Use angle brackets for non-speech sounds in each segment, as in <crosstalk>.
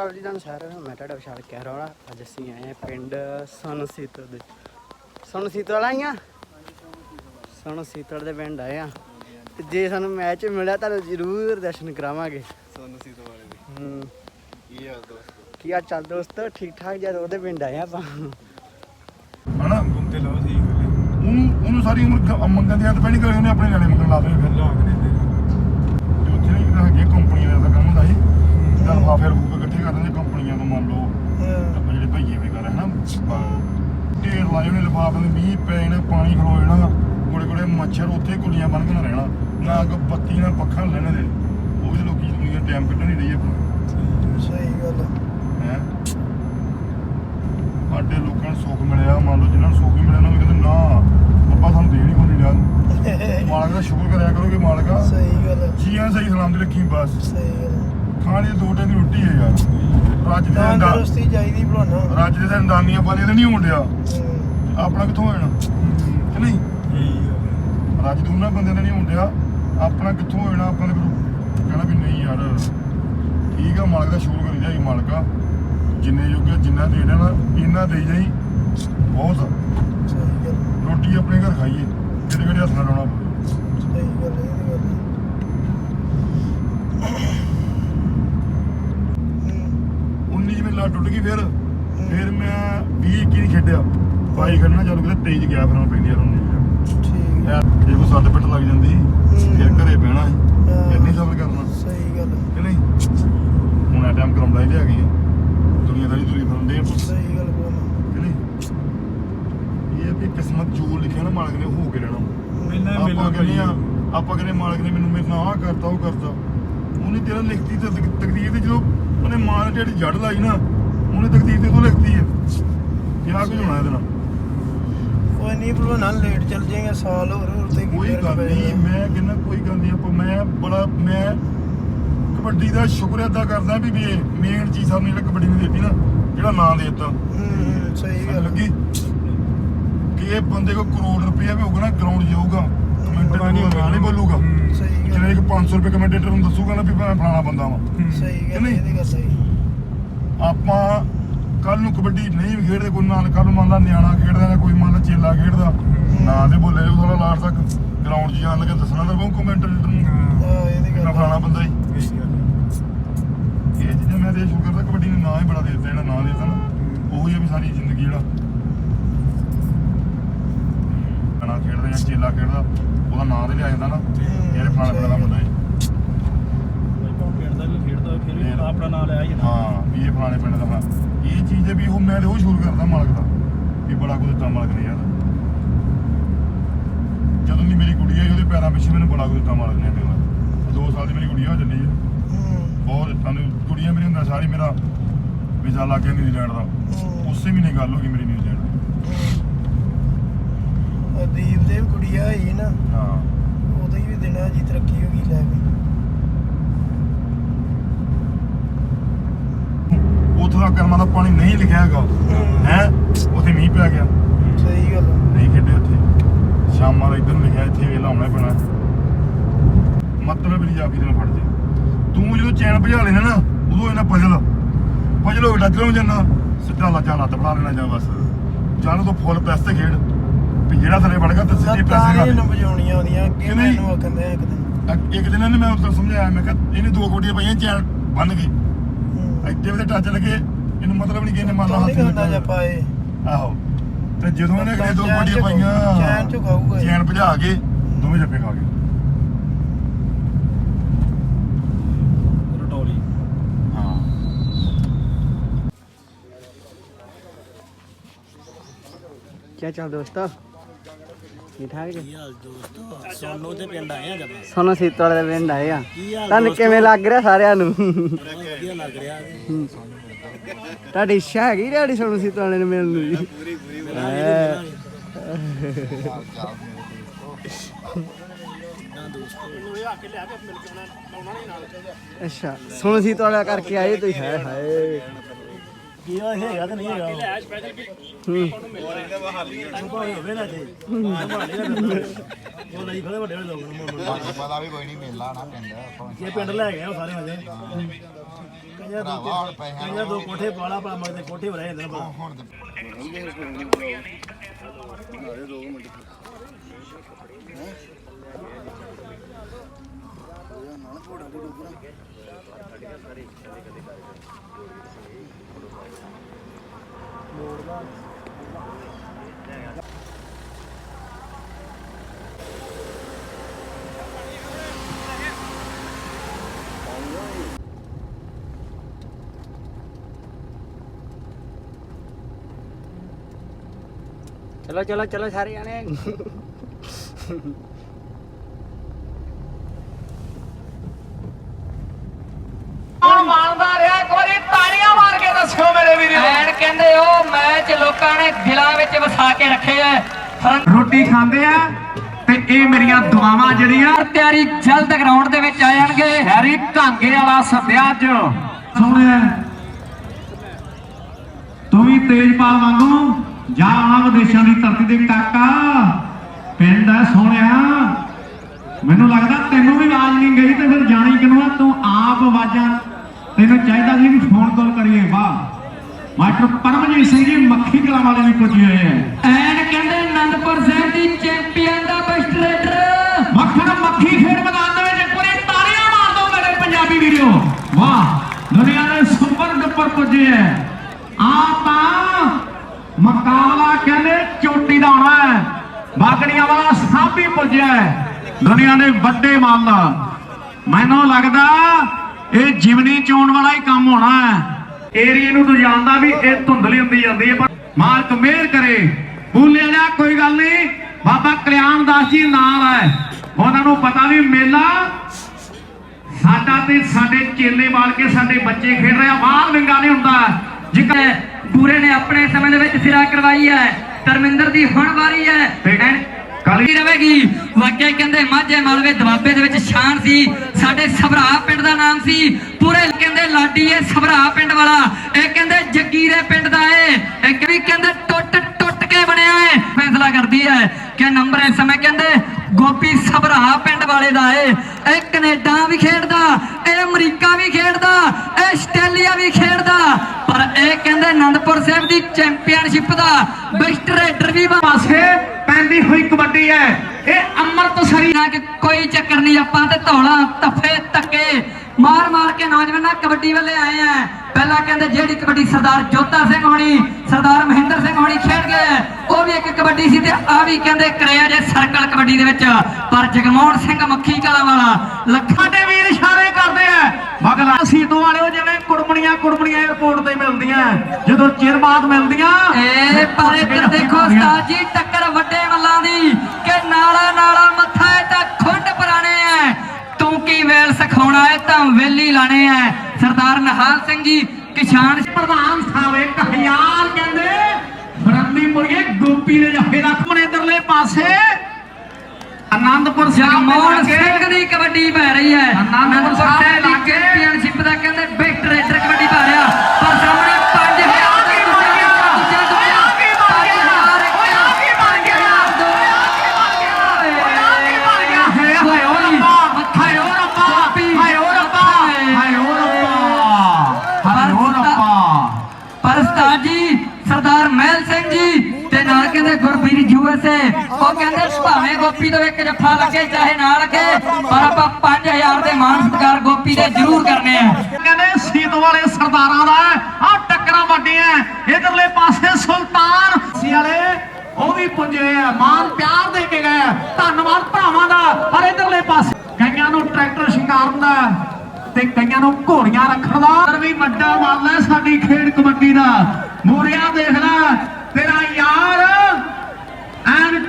ਅਕਾਲ ਜੀ ਤੁਹਾਨੂੰ ਸਾਰਿਆਂ ਨੂੰ। ਮੈਂ ਤੁਹਾਡਾ ਵਿਸ਼ਾਲ ਕਹਿ ਰਿਹਾ ਅੱਜ ਅਸੀਂ ਆਏ ਹਾਂ ਪਿੰਡ ਸਨ ਸੀਤਲ ਦੇ। ਸਨ ਸੀਤਲ ਆਈਆਂ ਸਨ ਸੀਤਲ ਦੇ ਪਿੰਡ ਆਏ ਆ। ਤੇ ਜੇ ਸਾਨੂੰ ਮੈਚ ਮਿਲਿਆ ਤੁਹਾਨੂੰ ਜ਼ਰੂਰ ਦਰਸ਼ਨ ਕਰਾਵਾਂਗੇ। ਸੋਨੂ ਵਾਲੇ ਦੀ। ਹੂੰ। ਕੀ ਹਾਲ ਦੋਸਤ? ਕੀ ਆ ਚੱਲ ਦੋਸਤੋ? ਠੀਕ ਠਾਕ ਜਦ ਉਹਦੇ ਪਿੰਡ ਆਏ ਆਪਾਂ। ਹਨਾ? ਘੁੰਮਤੇ ਲਓ ਗੱਲ ਉਹਨੂੰ ਉਹਨੂੰ ਸਾਰੀ ਉਮਰ ਮੰਗਣ ਦੀ ਆਦਤ ਪੈਣੀ ਕਰੀ ਉਹਨੇ ਆਪਣੇ ਨਿਆਣੇ ਮੰਗਣ ਲਾ ਦੇਣੇ ਫਿਰ ਲਾ ਕੇ ਦੇ ਤੇ ਉੱਥੇ ਨਹੀਂ ਹੈਗੀਆਂ ਕੰਪਨੀਆਂ ਦਾ ਕੰਮ ਹੁੰਦਾ ਸੀ ਤਾਂ ਲਿਫਾਫੇ ਰੂਪ ਇਕੱਠੇ ਕਰ ਦਿੰਦੇ ਕੰਪਨੀਆਂ ਤੋਂ ਮੰਨ ਲਓ। ਆਪਾਂ ਜਿਹੜੇ ਭਈਏ ਵੀ ਕਰ ਹਨਾ? ਢੇਰ ਲਾਏ ਉਹਨੇ ਲਿਫਾਫੇ ਦੇ ਮੀਂਹ ਪੈ ਜਾਣਾ ਪਾਣੀ ਖਲੋ ਜਾਣਾ ਕੋਲੇ ਕੋਲੇ ਮੱਛਰ ਉੱਥੇ ਕੁੱਲੀਆਂ ਬਣ ਕੇ ਨਾ ਰਹਿਣਾ ਨਾ ਕੋ ਬੱਤੀ ਨਾ ਪੱਖਾ ਲੈਣੇ ਦੇ। ਉਹ ਵੀ ਲੋਕੀ ਦੁਨੀਆ ਟਾਈਮ ਕੱਢਣ ਨਹੀਂ ਰਹੀ ਆਪਣਾ ਸਹੀ ਗੱਲ ਹੈ? ਸਾਡੇ ਲੋਕਾਂ ਨੂੰ ਸੁੱਖ ਮਿਲਿਆ ਮੰਨ ਲਓ ਜਿਨ੍ਹਾਂ ਨੂੰ ਸੁੱਖ ਹੀ ਮਿਲਿਆ ਨਾ ਉਹ ਕਹਿੰਦੇ ਨਾ ਅੱਪਾ ਸਾਨੂੰ ਕੋਈ ਨਹੀਂ ਲਿਆ <laughs> ਮਾਲਕ ਦਾ ਸ਼ੁਕਰ ਕਰਿਆ ਕਰੋ ਕਿ ਮਾਲਕਾ। ਸਹੀ ਗੱਲ ਜੀਆਂ ਸਹੀ ਸਲਾਮਤ ਰੱਖੀ ਬਸ। ਸਹੀ ਗੱਲ ਖਾਣੇ ਦੀ ਦੋ ਟਾਈਮ ਦੀ ਰੋਟੀ ਹੈ ਯਾਰ। ਰੱਜ ਦੇ ਦਿਨ ਦਾ ਚਾਹੀਦੀ ਭਲਾਣਾ ਰੱਜ ਦੇ ਦਿਨ ਦਾਨੀਆਂ ਪਾਲੀਆਂ ਤੇ ਨਹੀਂ ਹੋਣ ਡਿਆ। ਆਪਣਾ ਕਿੱਥੋਂ ਹੋ ਜਾਣਾ ਕਿ ਨਹੀਂ? ਰੱਜ ਦੇ ਉਹਨਾਂ ਬੰਦਿਆਂ ਦਾ ਨਹੀਂ ਹੋਣ ਡਿਆ। ਆਪਣਾ ਕਿੱਥੋਂ ਹੋ ਜਾਣਾ ਆਪਾਂ ਨੇ ਫਿਰ ਕਹਿਣਾ ਵੀ ਨਹੀਂ ਯਾਰ। ਠੀਕ ਆ ਮਾਲਕ ਦਾ ਸ਼ੁਕਰ ਕਰੀ ਜਾਈ ਮਾਲਕਾ ਜਿੰਨੇ ਯੋਗ ਜਿੰਨਾ ਦੇ ਦੇਣਾ ਇੰਨਾ ਦੇ ਜਾਈ। ਬਹੁਤ ਆ। ਸਹੀ ਗੱਲ ਰੋਟੀ ਆਪਣੇ ਘਰ ਖਾਈਏ। ਕਿਹੜੇ ਕਿਹੜੇ ਹੱਥ ਨਾਲ ਲਾਉਣਾ ਪਵੇ ਸਹੀ ਗੱਲ ਇਹ ਗੱਲ 19 ਜਿਵੇਂ ਲੱਤ ਟੁੱਟ ਗਈ ਫਿਰ। ਫਿਰ ਮੈਂ 20 21 ਨਹੀਂ ਖੇਡਿਆ। ਬਾਈ ਖੜਨਾ ਚਾਲੂ ਕੀਤਾ 23 ਚ ਗਿਆ ਫਿਰ ਮੈਂ ਵਾਰ ਉਹਨੇ ਠੀਕ। ਯਾਰ ਜੇ ਕੋਈ ਸੱਟ ਪਿੱਟ ਲੱਗ ਜਾਂਦੀ ਫਿਰ ਘਰੇ ਬਹਿਣਾ ਨਹੀਂ ਸਬਰ ਕਰਨਾ। ਸਹੀ ਗੱਲ ਕਿ ਨਹੀਂ? ਹੁਣ ਆ ਟਾਈਮ ਕਰਾਉਂਦਾ ਹੀ ਲਿਆ ਗਈ ਦੁਨੀਆਦਾਰੀ ਤੁਰੀ ਫਿਰਦੇ ਆ। ਸਹੀ ਗੱਲ ਬੋਲਣਾ ਕਿ ਨਹੀਂ? ਇਹ ਆ ਵੀ ਕਿਸਮਤ ਜੋ ਲਿਖਿਆ ਨਾ ਮਾਲਕ ਨੇ ਹੋ ਕੇ ਰਹਿਣਾ। ਆਪਾਂ ਕਹਿੰਦੇ ਆ ਆਪਾਂ ਕਹਿੰਦੇ ਮਾਲਕ ਨੇ ਮੈਨੂੰ ਮੇਰੇ ਨਾਲ ਆਹ ਕਰਤਾ ਉਹ ਕਰਤਾ। ਉਹਨੇ ਤੇਰਾ ਲਿਖਤੀ ਤਕਦੀਰ ਤੇ ਜਦੋਂ ਉਹਨੇ ਮਾਂ ਨੇ ਜਿਹੜੀ ਜੜ ਲਾਈ ਨਾ ਉਹਨੇ ਤਕਦੀਰ ਤੇ ਤੋਂ ਲਿਖਤੀ ਹੈ ਕਿਆ ਕੁਝ ਹੋਣਾ ਇਹਦੇ ਨਾਲ? ਕੋਈ ਨਹੀਂ ਭਲਵਾਨਾ ਲੇਟ ਚੱਲ ਜਾਏਗਾ ਸਾਲ ਹੋਰ ਹੋਰ ਤੇ ਕੋਈ ਗੱਲ ਨਹੀਂ। ਮੈਂ ਕਹਿੰਦਾ ਕੋਈ ਗੱਲ ਨਹੀਂ ਆਪਾਂ ਮੈਂ ਬੜਾ ਮੈਂ ਕਬੱਡੀ ਦਾ ਸ਼ੁਕਰ ਅਦਾ ਕਰਦਾ ਵੀ ਵੀ ਮੇਨ ਚੀਜ਼ ਸਾਨੂੰ ਜਿਹੜਾ ਕਬੱਡੀ ਨੇ ਦਿੱਤੀ ਨਾ ਜਿਹੜਾ ਨਾਂ ਦੇ ਦਿੱਤਾ। ਹੂੰ ਸਹੀ ਗੱਲ ਲੱਗੀ ਕਿ ਇਹ ਬੰਦੇ ਕੋ ਕਰੋੜ ਰੁਪਇਆ ਵੀ ਹੋਊਗਾ ਨਾ ਗਰਾਊਂਡ ਜਾਊਗਾ। ਕਮੈਂਟਰ ਨਹੀਂ ਹੋਣਾ ਨਹੀਂ ਬੋਲੂਗਾ। ਸਹੀ ਜਿਹੜਾ ਗੱਲ ਇੱਕ 500 ਰੁਪਏ ਕਮੈਂਟੇਟਰ ਨੂੰ ਦੱਸੂਗਾ ਨਾ ਵੀ ਮੈਂ ਫਲਾਣਾ ਬੰਦਾ ਵਾਂ। ਸਹੀ ਗੱਲ ਨਹੀਂ? ਇਹਦੀ ਗੱਲ ਸਹੀ। ਆਪਾਂ ਕੱਲ ਨੂੰ ਕਬੱਡੀ ਨਹੀਂ ਵੀ ਖੇਡਦੇ ਕੋਈ ਨਾਲ ਕੱਲ ਨੂੰ ਮੰਨ ਲਾ ਨਿਆਣਾ ਖੇਡਦਾ ਜਾਂ ਕੋਈ ਮੰਨ ਲਾ ਚੇਲਾ ਖੇਡਦਾ ਨਾ ਤੇ ਬੋਲੇ ਉਹ ਸਾਲਾ ਲਾਸਟ ਤੱਕ। ਗਰਾਊਂਡ 'ਚ ਜਾਣ ਲੱਗੇ ਦੱਸਣਾ ਤਾਂ ਕਹੂੰ ਕਮੈਂਟੇਟਰ ਨੂੰ। ਆ ਇਹਦੀ ਕਿੰਨਾ ਗੱਲ ਫਲਾਣਾ ਬੰਦਾ ਹੀ। ਇਹ ਚੀਜ਼ਾਂ ਮੈਂ ਤੇ ਸ਼ੁਕਰ ਦਾ ਕਬੱਡੀ ਨੇ ਨਾਂ ਹੀ ਬੜਾ ਦੇ ਦਿੱਤਾ ਜਿਹੜਾ ਨਾਂ ਦੇ ਦਿੱਤਾ ਨਾ। ਉਹੀ ਆ ਵੀ ਸਾਰੀ ਜ਼ਿੰਦਗੀ ਜਿਹੜਾ। ਨਾ ਖੇਡਦਾ ਜਾਂ ਚੇਲਾ ਖੇਡਦਾ ਉਹਦਾ ਨਾਂ ਤੇ ਲਿਆ ਜਾਂਦਾ ਨਾ ਯਾਰ ਇਹ ਫਲਾਣਾ ਫਲਾਣਾ ਬੰਦਾ ਹੈ ਆਪਣਾ ਨਾਂ ਲਿਆ ਜੀ ਹਾਂ ਵੀ ਇਹ ਫਲਾਣੇ ਪਿੰਡ ਦਾ ਵਾ ਇਹ ਚੀਜ਼ ਹੈ ਵੀ ਉਹ ਮੈਂ ਤੇ ਉਹ ਸ਼ੁਰੂ ਕਰਦਾ ਮਾਲਕ ਦਾ ਵੀ ਬੜਾ ਕੁਝ ਦਿੱਤਾ ਮਾਲਕ ਨੇ ਯਾਰ। ਜਦੋਂ ਦੀ ਮੇਰੀ ਕੁੜੀ ਆਈ ਉਹਦੇ ਪੈਰਾਂ ਪਿੱਛੇ ਮੈਨੂੰ ਬੜਾ ਕੁਝ ਦਿੱਤਾ ਮਾਲਕ ਨੇ ਤੇ ਦੋ ਸਾਲ ਦੀ ਮੇਰੀ ਕੁੜੀ ਹੋ ਹੈ ਹੂੰ ਬਹੁਤ ਦਿੱਤਾ ਨੇ। ਕੁੜੀਆਂ ਮੇਰੀ ਹੁੰਦਾ ਸਾਰੀ ਮੇਰਾ ਵੀਜ਼ਾ ਲੱਗ ਗਿਆ ਨਿਊਜ਼ੀਲੈਂਡ ਦਾ। ਉਸੇ ਮਹੀਨੇ ਗੱਲ ਹੋ ਗਈ ਮੇਰੀ ਨਿਊਜ਼ੀਲੈਂਡ ਅਦੀਪ ਦੇ ਵੀ ਕੁੜੀਆ ਹੋਈ ਨਾ। ਹਾਂ। ਉਹਦੀ ਵੀ ਦਿਨਾਂ ਜੀ ਤਰੱਕੀ ਹੋ ਗਈ ਲੈ ਕੇ। ਉੱਥੇ ਦਾ ਕਰਮਾਂ ਦਾ ਪਾਣੀ ਨਹੀਂ ਲਿਖਿਆ ਹੈਗਾ ਹੈ। ਉੱਥੇ ਮੀਂਹ ਪੈ ਗਿਆ। ਸਹੀ ਗੱਲ ਨਹੀਂ ਖੇਡੇ ਉੱਥੇ। ਸ਼ਾਮਾਂ ਦਾ ਇੱਧਰ ਲਿਖਿਆ ਇੱਥੇ ਵੇਲਾ ਆਉਣਾ ਹੀ ਪੈਣਾ। ਮਤਲਬ ਨਹੀਂ ਜਾ ਕੇ ਤੈਨੂੰ ਫੜ ਜੇ ਤੂੰ ਜਦੋਂ ਚੈਨ ਭਜਾ ਲੈਣਾ ਨਾ ਉਦੋਂ ਇਹਨਾਂ ਪਜਲ ਪਜਲ ਹੋ ਕੇ ਡੱਜ ਲਉ ਜੰਨਾ। ਸਿੱਧਾ ਲੱਜਾ ਲੱਤ ਬਣਾ ਲੈਣਾ ਜਾਂ ਬਸ। ਜਾਨ ਤੋਂ ਫੁੱਲ ਪੈਸੇ ਤੇ ਖੇਡ। ਵੀ ਜਿਹੜਾ ਥੱਲੇ ਵੜ ਗਿਆ ਤੇ ਸਿੱਧੇ ਪੈਸੇ ਲੱਤਾਂ ਖਾ ਵਜਾਉਣੀਆਂ ਆਉਂਦੀਆਂ ਕਿ ਨਹੀਂ? ਮੈਨੂੰ ਆਖੰਦੇ ਆ ਇੱਕ ਦਿਨ। ਇੱਕ- ਇੱਕ ਦਿਨ ਇਹਨੇ ਮੈਂ ਉੱਤਰ ਸਮਝਾਇਆ ਮੈਂ ਕਿਹਾ ਇਹਨੇ ਦੋ ਕੋਟੀਆਂ ਪਈਆਂ ਚੈਨ ਬੰਨ ਗਈ। ਹੂੰ। ਇੱਥੇ ਵੀ ਤੇ ਟੱਚ ਲੱਗੇ ਇਹਨੂੰ ਮਤਲਬ ਨਹੀਂ ਕਿ ਇਹਨੇ ਮੰਨ ਲਾ ਹੱਥ ਨਹੀਂ। ਜਾਂ ਪਾਏ। ਆਹੋ। ਤੇ ਜਦੋਂ ਇਹਨੇ ਕਿਤੇ ਦੋ ਚੈਨ ਚ ਪਾਈਆਂ ਚੈਨ ਚ ਖਾਊਗਾ ਇਹ। ਚੈਨ ਭਜਾ ਕੇ ਦੋਵੇਂ ਜੱਫੇ ਖਾ ਗਏ। ਰਟੋਲੀ। ਹਾਂ। ਕੀ ਚੱਲ ਦੋਸਤੋ ਠੀਕ ਠਾਕ ਜੀ? ਹਾਲ ਦੋਸਤੋ? ਸੋਨੂ ਦੇ ਪਿੰਡ ਆਏ ਆ ਜਦ ਸੋਨਾ ਸੀਤਲ ਦੇ ਪਿੰਡ ਆਏ ਆ। ਕੀ ਹਾਲ ਤੁਹਾਨੂੰ ਕਿਵੇਂ ਲੱਗ ਰਿਹਾ ਸਾਰਿਆਂ ਨੂੰ? ਵਧੀਆ ਲੱਗ ਰਿਹਾ ਤੁਹਾਡੀ ਇੱਛਾ ਹੈਗੀ ਤੁਹਾਡੀ ਸੋਨੂ ਸੀਤਲ ਵਾਲੇ ਨੂੰ ਮਿਲਣ ਨੂੰ ਜੀ। ਅੱਛਾ ਸੋਨੂ ਸੀਤਲ ਵਾਲਾ ਕਰਕੇ ਆਏ ਤੁਸੀਂ? ਹਾਏ ਹਾਏ। ਕੀ ਹੋਇਆ ਹੈਗਾ ਤਾਂ ਨਹੀਂ ਹੈਗਾ। ਹੂੰ। ਹੋਵੇ ਨਾ ਤੇ ਪਤਾ ਹੀ ਖੜੇ ਵੱਡੇ ਵੱਡੇ ਲੋਕ ਨੂੰ ਮੁੰਡੇ ਬਾਕੀ ਪਤਾ ਵੀ ਕੋਈ ਨਹੀਂ ਮੇਲਾ ਨਾ ਪਿੰਡ ਭਾਵੇਂ ਇਹ ਪਿੰਡ ਲੈ ਗਏ ਉਹ ਸਾਰੇ ਮਜੇ ਕਈਆਂ ਦੋ ਭਰਾਵਾ ਹੁਣ ਪੈਸਿਆਂ ਕਈਆਂ ਦੋ ਕੋਠੇ ਪਾਲਾ ਪਾ ਮਗਦੇ ਕੋਠੇ ਭਰੇ ਜਾਂਦੇ ਨੇ ਭਰਾ। ਹੁਣ ਤੇ ਚਲੋ ਚਲੋ ਚਲੋ ਸਾਰੇ ਜਾਣੇ ਕੌਣ ਮੰਨਦਾ ਰਿਹਾ ਇੱਕ ਵਾਰੀ ਤਾੜੀਆਂ ਮਾਰ ਕੇ ਮੇਰੇ ਵੀਰੋ ਐਨ ਕਹਿੰਦੇ ਉਹ ਮੈਚ ਲੋਕਾਂ ਨੇ ਦਿਲਾਂ ਵਿੱਚ ਵਸਾ ਕੇ ਰੱਖੇ ਐ। ਰੋਟੀ ਖਾਂਦੇ ਆ ਤੇ ਇਹ ਮੇਰੀਆਂ ਦੁਆਵਾਂ ਜਿਹੜੀਆਂ ਤਿਆਰੀ ਜਲਦ ਗਰਾਊਂਡ ਦੇ ਵਿੱਚ ਆ ਜਾਣਗੇ। ਹੈਰੀ ਘਾਂਗੇ ਵਾਲਾ ਸੱਦਿਆ ਅੱਜ। ਸੋਹਣਿਆ ਤੂੰ ਵੀ ਤੇਜਪਾਲ ਵਾਂਗੂ ਜਾ ਆਉਣਾ ਵਿਦੇਸ਼ਾਂ ਦੀ ਧਰਤੀ ਤੇ ਕਾਕਾ। ਪਿੰਡ ਹੈ ਸੋਹਣਿਆ। ਮੈਨੂੰ ਲੱਗਦਾ ਤੈਨੂੰ ਵੀ ਆਵਾਜ਼ ਨਹੀਂ ਗਈ ਤੇ ਫਿਰ ਜਾਣੀ ਕਿਨੂੰ ਆ? ਤੂੰ ਆਪ ਆਵਾਜ਼ਾਂ ਤੈਨੂੰ ਚਾਹੀਦਾ ਸੀ ਵੀ ਫੋਨ ਕਾਲ ਕਰੀਏ। ਵਾਹ। ਮਾਸਟਰ ਪਰਮਜੀਤ ਸਿੰਘ ਜੀ ਮੱਖੀ ਕਲਾ ਵਾਲੇ ਵੀ ਪੁੱਜੇ ਹੋਏ ਆ। ਐਨ ਕਹਿੰਦੇ ਅਨੰਦਪੁਰ ਸਾਹਿਬ ਦੀ ਚੈਂਪੀਅਨ ਦਾ ਬੈਸਟ ਰੇਡਰ ਮੱਖਣ ਮੱਖੀ ਖੇਡ ਮੈਦਾਨ ਦੇ ਵਿੱਚ ਵਾਰੀ ਤਾੜੀਆਂ ਮਾਰ ਦਿਓ ਮੇਰੇ ਪੰਜਾਬੀ ਵੀਰੋ। ਵਾਹ ਦੁਨੀਆ ਦੇ ਸੁਪਰ ਡੁਪਰ ਪੁੱਜੇ ਐ ਆਪਾਂ ਮੁਕਾਬਲਾ ਕਹਿੰਦੇ ਚੋਟੀ ਦਾ ਹੋਣਾ ਹੈ। ਬਾਗੜੀਆਂ ਵਾਲਾ ਸਾਬੀ ਪੁੱਜਿਆ ਹੈ। ਦੁਨੀਆ ਦੇ ਵੱਡੇ ਮਾਲ ਦਾ ਮੈਨੂੰ ਲੱਗਦਾ ਇਹ ਜਿਮਨੀ ਚੋਣ ਵਾਲਾ ਹੀ ਕੰਮ ਹੋਣਾ ਹੈ। ਏਰੀਏ ਨੂੰ ਤੂੰ ਜਾਣਦਾ ਵੀ ਇਹ ਧੁੰਦਲੀ ਹੁੰਦੀ ਜਾਂਦੀ ਹੈ ਪਰ ਮਾਲਕ ਮਿਹਰ ਕਰੇ। ਭੁੱਲਿਆ ਜਾ ਕੋਈ ਗੱਲ ਨਹੀਂ। ਬਾਬਾ ਕਲਿਆਣ ਦਾਸ ਜੀ ਨਾਲ ਹੈ। ਉਹਨਾਂ ਨੂੰ ਪਤਾ ਵੀ ਮੇਲਾ ਸਾਡਾ ਤੇ ਸਾਡੇ ਚੇਲੇ ਵਾਲ ਕੇ ਸਾਡੇ ਬੱਚੇ ਖੇਡ ਰਹੇ ਆ। ਬਾਹਰ ਵਿੰਗਾ ਨਹੀਂ ਹੁੰਦਾ। ਜਿੱਕਰ ਪੂਰੇ ਨੇ ਆਪਣੇ ਸਮੇਂ ਦੇ ਵਿੱਚ ਸਿਰਾ ਕਰਵਾਈ ਹੈ। ਧਰਮਿੰਦਰ ਦੀ ਹੁਣ ਵਾਰੀ ਹੈ। ਕੀ ਰਵੇਗੀ ਵਾਕਿਆ ਕਹਿੰਦੇ, ਮਾਝੇ ਮਾਲਵੇ ਦਵਾਬੇ ਦੇ ਵਿੱਚ ਸ਼ਾਨ ਸੀ। ਸਾਡੇ ਸਭਰਾ ਪਿੰਡ ਦਾ ਨਾਮ ਸੀ। ਪੂਰੇ ਕਹਿੰਦੇ, ਲਾਡੀ ਇਹ ਸਭਰਾ ਪਿੰਡ ਵਾਲਾ। ਇਹ ਕਹਿੰਦੇ, ਜਗੀਰੇ ਪਿੰਡ ਦਾ ਏ। ਇੱਕ ਵੀ ਕਹਿੰਦੇ ਟੁੱਟ ਟੁੱਟ ਕੇ ਬਣਿਆ ਏ। ਫੈਸਲਾ ਕਰਦੀ ਹੈ। ਕਿ ਨੰਬਰ ਇਸ ਸਮੇਂ? ਕਹਿੰਦੇ, ਗੋਪੀ ਸਭਰਾ ਵਾਲੇ ਦਾ ਏ। ਇਹ ਕੈਨੇਡਾ ਵੀ ਖੇਡਦਾ ਇਹ ਅਮਰੀਕਾ ਵੀ ਖੇਡਦਾ ਇਹ ਆਸਟ੍ਰੇਲੀਆ ਵੀ ਖੇਡਦਾ। ਪਰ ਇਹ ਕਹਿੰਦੇ ਆਨੰਦਪੁਰ ਸਾਹਿਬ ਦੀ ਚੈਂਪੀਅਨਸ਼ਿਪ ਦਾ ਬੈਸਟ ਰੇਡਰ ਵੀ ਪਾਸੇ ਪੈਂਦੀ ਹੋਈ ਕਬੱਡੀ ਹੈ। ਇਹ ਅੰਮ੍ਰਿਤਸਰੀ ਨਾ ਕਿ ਕੋਈ ਚੱਕਰ ਨਹੀਂ ਆਪਾਂ ਤੇ ਧੌਲਾ ਤਫੇ ਤੱਕੇ ਮਾਰ ਮਾਰ ਕੇ ਨੌਜਵਾਨਾਂ ਕਬੱਡੀ ਵੱਲੇ ਆਏ ਆ। ਪਹਿਲਾਂ ਕਹਿੰਦੇ ਜਿਹੜੀ ਕਬੱਡੀ ਸਰਦਾਰ ਜੋਤਾ ਸਿੰਘ ਹੋਣੀ ਸਰਦਾਰ ਮਹਿੰਦਰ ਸਿੰਘ ਹੋਣੀ ਖੇਡ ਗਏ। ਉਹ ਵੀ ਇੱਕ ਕਬੱਡੀ ਸੀ ਤੇ ਆ ਵੀ ਕਹਿੰਦੇ ਕਰਿਆ ਜੇ ਸਰਕਲ ਕਬੱਡੀ ਦੇ ਵਿੱਚ। ਪਰ ਜਗਮੋਹਨ ਸਿੰਘ ਮੱਖੀ ਕਲਾ ਵਾਲਾ ਲੱਖਾਂ ਸਾਡੇ ਵੀਰ ਇਸ਼ਾਰੇ ਕਰਦੇ ਆ। ਮਗਲਾ ਸੀਤੋਂ ਵਾਲਿਓ ਜਿਵੇਂ ਕੁੜਮਣੀਆਂ ਕੁੜਮਣੀਆਂ 에어ਪੋਰਟ ਤੇ ਮਿਲਦੀਆਂ ਜਦੋਂ ਚਿਰ ਬਾਅਦ ਮਿਲਦੀਆਂ। ਏ ਪਰ ਇੱਧਰ ਦੇਖੋ ਉਸਤਾਦ ਜੀ ਟੱਕਰ ਵੱਡੇ ਵੱਲਾਂ ਦੀ ਕਿ ਨਾਲਾ ਨਾਲਾ ਮੱਥਾ ਹੈ ਤਾਂ ਖੁੰਡ ਪੁਰਾਣੇ ਐ ਤੂੰ ਕੀ ਵੇਲ ਸਿਖਾਉਣਾ ਹੈ ਤਾਂ ਵੇਲੀ ਲਾਣੇ ਐ ਸਰਦਾਰ ਨਿਹਾਲ ਸਿੰਘ ਜੀ ਕਿਸਾਨ ਪ੍ਰਧਾਨ ਸਾਹਿਬ ਇੱਕ ਹਜ਼ਾਰ ਕਹਿੰਦੇ ਫਰੰਦੀਪੁਰੀਏ ਗੋਪੀ ਦੇ ਜੱਫੇ ਦਾ ਕੋਣ ਇਧਰਲੇ ਪਾਸੇ। ਆਨੰਦਪੁਰ ਸਾਹਿਬ ਲਾਗੇ। ਸਿੰਘ ਦੀ ਕਬੱਡੀ ਪੈ ਰਹੀ ਹੈ। ਅਨੰਦਪੁਰ ਸਾਹਿਬ ਦੇ। ਚੈਂਪੀਅਨਸ਼ਿਪ ਦਾ ਕਹਿੰਦੇ ਬੈਸਟ ਰੇਡਰ ਕਬੱਡੀ ਪਾ ਰਿਹਾ ਪਰ ਸਾਹਮਣੇ 5000 ਦੇ ਦੂਜਾ ਦੂਜਾ ਦੂਜਾ ਕੀ ਬਣ ਗਿਆ? ਹੋਇਆ ਕੀ ਬਣ ਗਿਆ? ਹਾਏ ਹਾਏ ਓ ਰੱਬਾ ਹਾਏ ਓ ਰੱਬਾ ਹਾਏ ਓ ਰੱਬਾ ਹਾਏ ਓ ਰੱਬਾ ਹਾਏ ਓ ਰੱਬਾ ਪਰ ਉਸਤਾਦ ਜੀ ਸਰਦਾਰ ਮਹਿਲ ਸਿੰਘ ਜੀ ਤੇ ਨਾਲ ਕਹਿੰਦੇ ਯੂਐਸਏ ਉਹ ਕਹਿੰਦੇ ਭਾਵੇਂ ਗੋਪੀ ਤੋਂ ਇੱਕ ਜੱਫਾ ਲੱਗੇ, ਚਾਹੇ ਨਾ ਲੱਗੇ, ਪਰ ਆਪਾਂ 5000 ਦੇ ਮਾਨ ਸਤਿਕਾਰ ਗੋਪੀ ਦੇ ਜ਼ਰੂਰ ਕਰਨੇ ਆ। ਕਹਿੰਦੇ ਸੀਤ ਵਾਲੇ ਸਰਦਾਰਾਂ ਦਾ ਆ ਟੱਕਰਾਂ ਵੱਡੀਆਂ ਇਧਰਲੇ ਪਾਸੇ ਸੁਲਤਾਨ। ਸੀ ਵਾਲੇ, ਉਹ ਵੀ ਪੁੰਜੇ ਆ ਮਾਨ ਪਿਆਰ ਦੇ ਕੇ ਗਏ ਧੰਨਵਾਦ ਭਰਾਵਾਂ ਦਾ। ਪਰ ਇਧਰਲੇ ਪਾਸੇ ਕਈਆਂ ਨੂੰ ਟਰੈਕਟਰ ਸ਼ਿੰਗਾਰਨ ਦਾ ਤੇ ਕਈਆਂ ਨੂੰ ਘੋੜੀਆਂ ਰੱਖਣ ਦਾ। ਪਰ ਵੀ ਵੱਡਾ ਮੱਲ ਹੈ ਸਾਡੀ ਖੇਡ ਕਬੱਡੀ ਦਾ। ਮੋਰਿਆ ਦੇਖ ਲੈ ਤੇਰਾ ਯਾਰ ਐਨ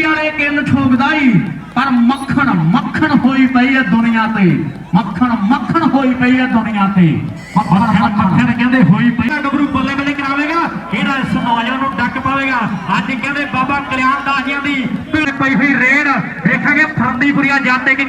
ਟੋਪੀ ਵਾਲੇ ਕਿੰਨ ਠੋਕਦਾ ਈ, ਪਰ ਮੱਖਣ ਮੱਖਣ ਹੋਈ ਪਈ ਹੈ ਦੁਨੀਆ ਤੇ। ਮੱਖਣ ਮੱਖਣ ਹੋਈ ਪਈ ਹੈ ਦੁਨੀਆ ਤੇ। ਮੱਖਣ ਮੱਖਣ ਕਹਿੰਦੇ ਹੋਈ ਪਈ ਹੈ ਗੱਭਰੂ ਬੱਲੇ ਬੱਲੇ ਕਰਾਵੇਗਾ ਕਿਹੜਾ ਇਸ ਨੌਜਵਾਨ ਨੂੰ ਡੱਕ ਪਾਵੇਗਾ। ਅੱਜ ਕਹਿੰਦੇ ਬਾਬਾ ਕਲਿਆਣ ਦਾਸ ਜੀ ਦੀ ਭੀੜ ਪਈ ਹੋਈ ਰੇਡ। ਦੇਖਾਂਗੇ ਫਰੰਦੀਪੁਰੀਆ ਜਾਂਦੇ ਕਿ